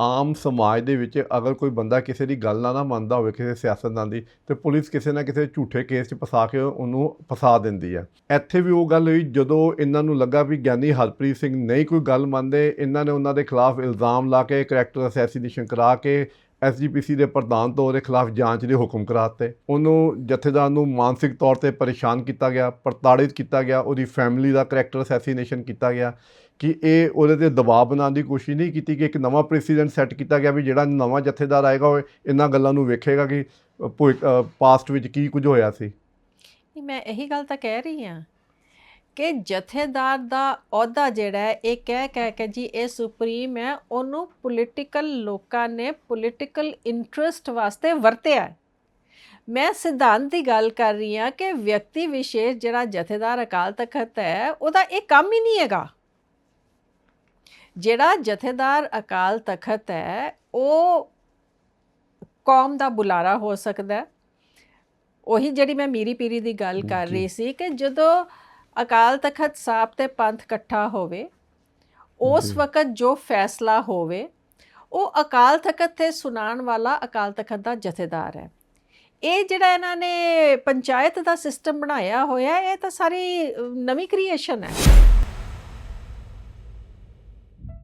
ਆਮ ਸਮਾਜ ਦੇ ਵਿੱਚ ਅਗਰ ਕੋਈ ਬੰਦਾ ਕਿਸੇ ਦੀ ਗੱਲ ਨਾ ਨਾ ਮੰਨਦਾ ਹੋਵੇ, ਕਿਸੇ ਸਿਆਸਤਦਾਨ ਦੀ, ਤੇ ਪੁਲਿਸ ਕਿਸੇ ਨਾ ਕਿਸੇ ਝੂਠੇ ਕੇਸ 'ਚ ਫਸਾ ਕੇ ਉਹਨੂੰ ਫਸਾ ਦਿੰਦੀ ਹੈ ਇੱਥੇ ਵੀ ਉਹ ਗੱਲ ਹੋਈ, ਜਦੋਂ ਇਹਨਾਂ ਨੂੰ ਲੱਗਾ ਵੀ ਗਿਆਨੀ ਹਰਪ੍ਰੀਤ ਸਿੰਘ ਨਹੀਂ ਕੋਈ ਗੱਲ ਮੰਨਦੇ, ਇਹਨਾਂ ਨੇ ਉਹਨਾਂ ਦੇ ਖਿਲਾਫ ਇਲਜ਼ਾਮ ਲਾ ਕੇ ਕਰੈਕਟਰ ਅਸੈਸੀਨੇਸ਼ਨ ਕਰਾ ਕੇ ਐਸਜੀਪੀਸੀ ਦੇ ਪ੍ਰਧਾਨ ਤੋਂ ਉਹਦੇ ਖਿਲਾਫ ਜਾਂਚ ਦੇ ਹੁਕਮ ਕਰਾਤੇ ਉਹਨੂੰ ਜਥੇਦਾਰ ਨੂੰ ਮਾਨਸਿਕ ਤੌਰ ਤੇ ਪਰੇਸ਼ਾਨ ਕੀਤਾ ਗਿਆ, ਪ੍ਰਤਾੜਿਤ ਕੀਤਾ ਗਿਆ, ਉਹਦੀ ਫੈਮਿਲੀ ਦਾ ਕਰੈਕਟਰ ਅਸੈਸੀਨੇਸ਼ਨ ਕੀਤਾ ਗਿਆ। ਕਿ ਇਹ ਉਹਦੇ ਤੇ ਦਬਾਅ ਬਣਾਉਣ ਦੀ ਕੋਸ਼ਿਸ਼ ਨਹੀਂ ਕੀਤੀ ਕਿ ਇੱਕ ਨਵਾਂ ਪ੍ਰੈਸੀਡੈਂਟ ਸੈੱਟ ਕੀਤਾ ਗਿਆ ਵੀ ਜਿਹੜਾ ਨਵਾਂ ਜਥੇਦਾਰ ਆਏਗਾ ਉਹ ਇਹਨਾਂ ਗੱਲਾਂ ਨੂੰ ਵੇਖੇਗਾ ਕਿ ਪਾਸਟ ਵਿੱਚ ਕੀ ਕੁਝ ਹੋਇਆ ਸੀ। ਮੈਂ ਇਹੀ ਗੱਲ ਤਾਂ ਕਹਿ ਰਹੀ ਹਾਂ ਕਿ ਜਥੇਦਾਰ ਦਾ ਅਹੁਦਾ ਜਿਹੜਾ ਹੈ, ਇਹ ਕਹਿ ਕਹਿ ਕੇ ਜੀ ਇਹ ਸੁਪਰੀਮ ਹੈ, ਉਹਨੂੰ ਪੋਲੀਟੀਕਲ ਲੋਕਾਂ ਨੇ ਪੋਲੀਟੀਕਲ ਇੰਟਰਸਟ ਵਾਸਤੇ ਵਰਤਿਆ ਮੈਂ ਸਿਧਾਂਤ ਦੀ ਗੱਲ ਕਰ ਰਹੀ ਹਾਂ ਕਿ ਵਿਅਕਤੀ ਵਿਸ਼ੇਸ਼ ਜਿਹੜਾ ਜਥੇਦਾਰ ਅਕਾਲ ਤਖਤ ਹੈ, ਉਹਦਾ ਇਹ ਕੰਮ ਹੀ ਨਹੀਂ ਹੈਗਾ। ਜਿਹੜਾ ਜਥੇਦਾਰ ਅਕਾਲ ਤਖਤ ਹੈ ਉਹ ਕੌਮ ਦਾ ਬੁਲਾਰਾ ਹੋ ਸਕਦਾ ਹੈ। ਉਹੀ ਜਿਹੜੀ ਮੈਂ ਮੀਰੀ ਪੀਰੀ ਦੀ ਗੱਲ ਕਰ ਰਹੀ ਸੀ ਕਿ ਜਦੋਂ ਅਕਾਲ ਤਖਤ ਸਾਹਿਬ ਤੇ ਪੰਥ ਇਕੱਠਾ ਹੋਵੇ ਉਸ। ਵਕਤ ਜੋ ਫੈਸਲਾ ਹੋਵੇ ਉਹ ਅਕਾਲ ਤਖਤ ਤੇ ਸੁਣਾਉਣ ਵਾਲਾ ਅਕਾਲ ਤਖਤ ਦਾ ਜਥੇਦਾਰ ਹੈ। ਇਹ ਜਿਹੜਾ ਇਹਨਾਂ ਨੇ ਪੰਚਾਇਤ ਦਾ ਸਿਸਟਮ ਬਣਾਇਆ ਹੋਇਆ ਇਹ ਤਾਂ ਸਾਰੀ ਨਵੀਂ ਕ੍ਰੀਏਸ਼ਨ ਹੈ।